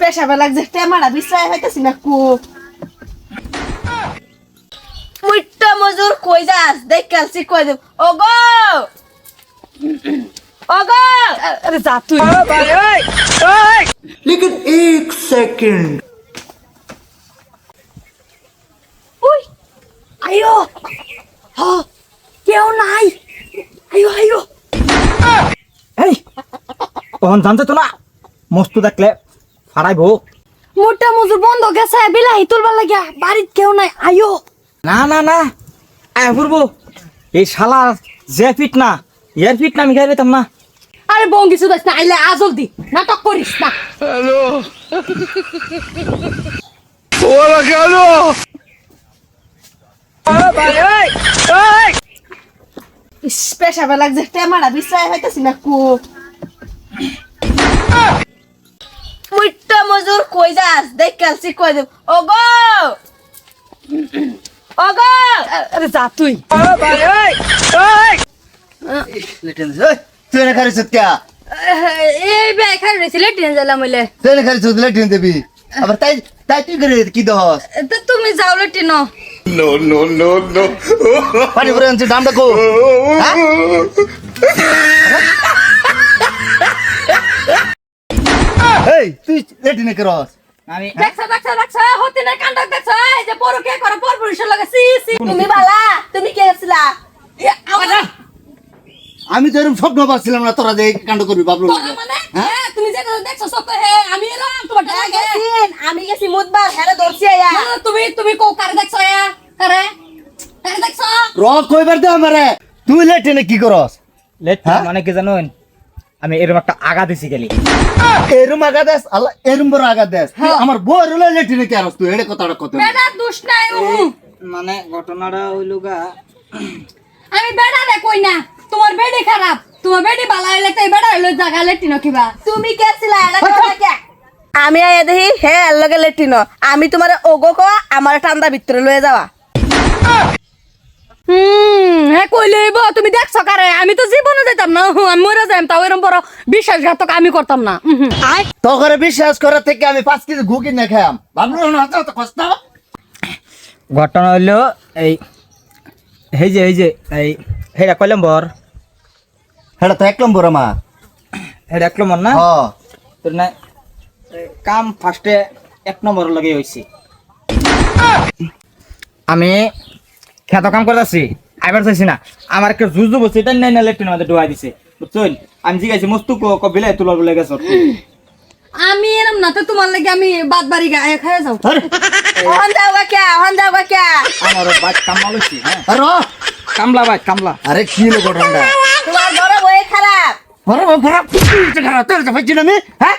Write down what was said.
পেশাবে লাগছে টেমারা বিশ্রায় হইতেছি না কু মুইটা মজুর কই যাস দেখ কালসি কই দেব ওগো ওগো আরে যা তুই लेकिन एक सेकंड উই আইও হ কেউ নাই আইও আইও এই তখন জানতে তো না মস্তু দেখলে ফারাইবো মোটা মজুর বন্ধ গেছে বিলাহি তুলবার লাগিয়া বাড়িত কেউ নাই আইও না না না আয় ফুরবো। এই শালা যে ফিট না এর ফিট না আমি খাই পেতাম না। আরে বঙ্গি সুদাস না আইলে আজল দি নাটক করিস না। পেশাবে লাগছে টেমারা বিশ্রায় হইতেছি না কু। দেখ কালসি কই দেব? ওগো! ওগো! আরে যা তুই। তুই না খারিস क्या এই বে খাই রইছিল টিন জ্বালা মইলে। তুই না খারিস লেটিন দেবি। আবার তাই তাই তুই করে কি দহস তো তুমি যাও টিনো। পানি করে আনছি দামটা কো এই তুই লেটিনে করস। আমি দেখছ দেখছ দেখছ হতে না কাণ্ড দেখছ এই যে বড় কে করে? পর পুরুষের লাগে সি সি তুমি বালা তুমি কে গেছিলা আমি তো এরকম স্বপ্ন পাচ্ছিলাম না তোরা যে কাণ্ড করবি বাবলু। মানে? হ্যাঁ? তুমি যে দেখছ সব হে আমি তোমার গেছিন আমি গেছি মুদবার হেরে ধরছি আয়া। তুমি তুমি কো কারে দেখছ আয়া? কারে? কারে দেখছ? র কইবার দে আমারে। তুই লেটিনে কি করস? লেট হ্যাঁ? মানে কি জানুন? আমি এরকম একটা আগা দিছি গেলি এরম আগা দেস? আল্লাহ এরম বড় আগা দেস। তুই আমার বউ রলে লেটিনে কি আরস তুই এটা কথাটা কত? বেটা দুষ নাই। মানে ঘটনাটা হইল গা আমি বেড়া রে কই না তোমার বেডি খারাপ। তোমার বেডি বালা হইলে তাই বেড়া হইল জাগা লেটিনো কিবা তুমি কেছিলা এটা কথা কে? আমি আয়া দেখি হে লগে লেটিনো আমি তোমার ওগো কোয়া আমার ঠান্ডা ভিতরে লয়ে যাওয়া। হুম হ্যাঁ কইলে তুমি দেখছ কারে? আমি তো জীবনে যাইতাম না আমি মরে যাইম তাও এরকম বড় বিশ্বাসঘাতক আমি করতাম না। আয়। তখন বিশ্বাস করার থেকে আমি পাঁচ কেজি ঘুকি না খাম বাবলু না তো কষ্ট ঘটনা হইল এই এই যে এই যে এই হেরা কইলাম বর এটা তো এক নম্বর আমার। হেরা এক নম্বর না? হ তোর না কাম ফার্স্টে এক নম্বর লগে হইছি। আমি খেত কাম করতেছি আইবার চাইছি না। আমার একটা জুজু বসে এটা নাই না লেট্রিন আমাদের ডুবাই দিছে। বুঝছেন? আমি জিগাইছি মস্তু কো ক বিলাই তুলার বলে গেছ আমি এরম না তো তোমার লাগে আমি বাদ বাড়ি গায়ে খায় যাও। আরে হন যাওয়া কে হন যাওয়া কে আমার কামলা লইছি হ্যাঁ। আরে কামলা বাইক কামলা। আরে কি হলো ঘটনাটা? তোমার বড় বই খারাপ। আরে বাবা খারাপ? তুই খারাপ? তোর পাচ্ছি না আমি? হ্যাঁ?